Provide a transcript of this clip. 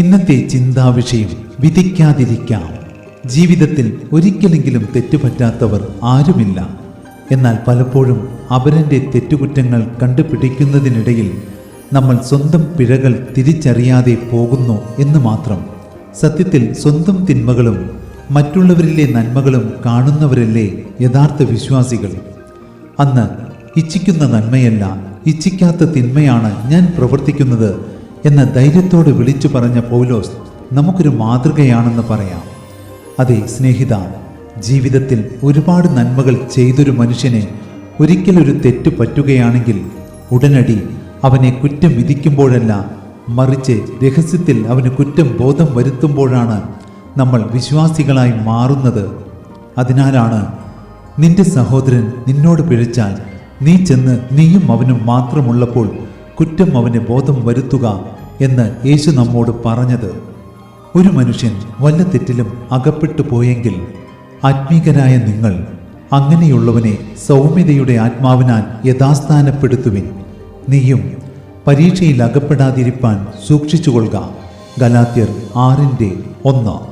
ഇന്നത്തെ ചിന്താവിഷയം വിധിക്കാതിരിക്കാം. ജീവിതത്തിൽ ഒരിക്കലെങ്കിലും തെറ്റുപറ്റാത്തവർ ആരുമില്ല. എന്നാൽ പലപ്പോഴും അവരന്റെ തെറ്റുകുറ്റങ്ങൾ കണ്ടുപിടിക്കുന്നതിനിടയിൽ നമ്മൾ സ്വന്തം പിഴകൾ തിരിച്ചറിയാതെ പോകുന്നു എന്ന് മാത്രം. സത്യത്തിൽ സ്വന്തം തിന്മകളും മറ്റുള്ളവരിലെ നന്മകളും കാണുന്നവരല്ലേ യഥാർത്ഥ വിശ്വാസികൾ? അന്ന് ഇച്ഛിക്കുന്ന നന്മയല്ല ഇച്ഛിക്കാത്ത തിന്മയാണ് ഞാൻ പ്രവർത്തിക്കുന്നത് എന്ന ധൈര്യത്തോട് വിളിച്ചു പറഞ്ഞ പൗലോസ് നമുക്കൊരു മാതൃകയാണെന്ന് പറയാം. അതെ സ്നേഹിത ജീവിതത്തിൽ ഒരുപാട് നന്മകൾ ചെയ്തൊരു മനുഷ്യനെ ഒരിക്കലൊരു തെറ്റ് പറ്റുകയാണെങ്കിൽ ഉടനടി അവനെ കുറ്റം വിധിക്കുമ്പോഴല്ല മറിച്ച് രഹസ്യത്തിൽ അവന് കുറ്റം ബോധം വരുത്തുമ്പോഴാണ് നമ്മൾ വിശ്വാസികളായി മാറുന്നത്. അതിനാലാണ് നിന്റെ സഹോദരൻ നിന്നോട് പിഴച്ചാൽ നീ ചെന്ന് നീയും അവനും മാത്രമുള്ളപ്പോൾ കുറ്റം അവന് ബോധം വരുത്തുക എന്ന് യേശു നമ്മോട് പറഞ്ഞത്. ഒരു മനുഷ്യൻ വല്ല തെറ്റിലും അകപ്പെട്ടു പോയെങ്കിൽ ആത്മീകരായ നിങ്ങൾ അങ്ങനെയുള്ളവനെ സൗമ്യതയുടെ ആത്മാവിനാൽ യഥാസ്ഥാനപ്പെടുത്തുവിൻ. നീയും പരീക്ഷയിൽ അകപ്പെടാതിരിപ്പാൻ സൂക്ഷിച്ചുകൊള്ളുക. ഗലാത്യർ ആറിന്റെ ഒന്ന്.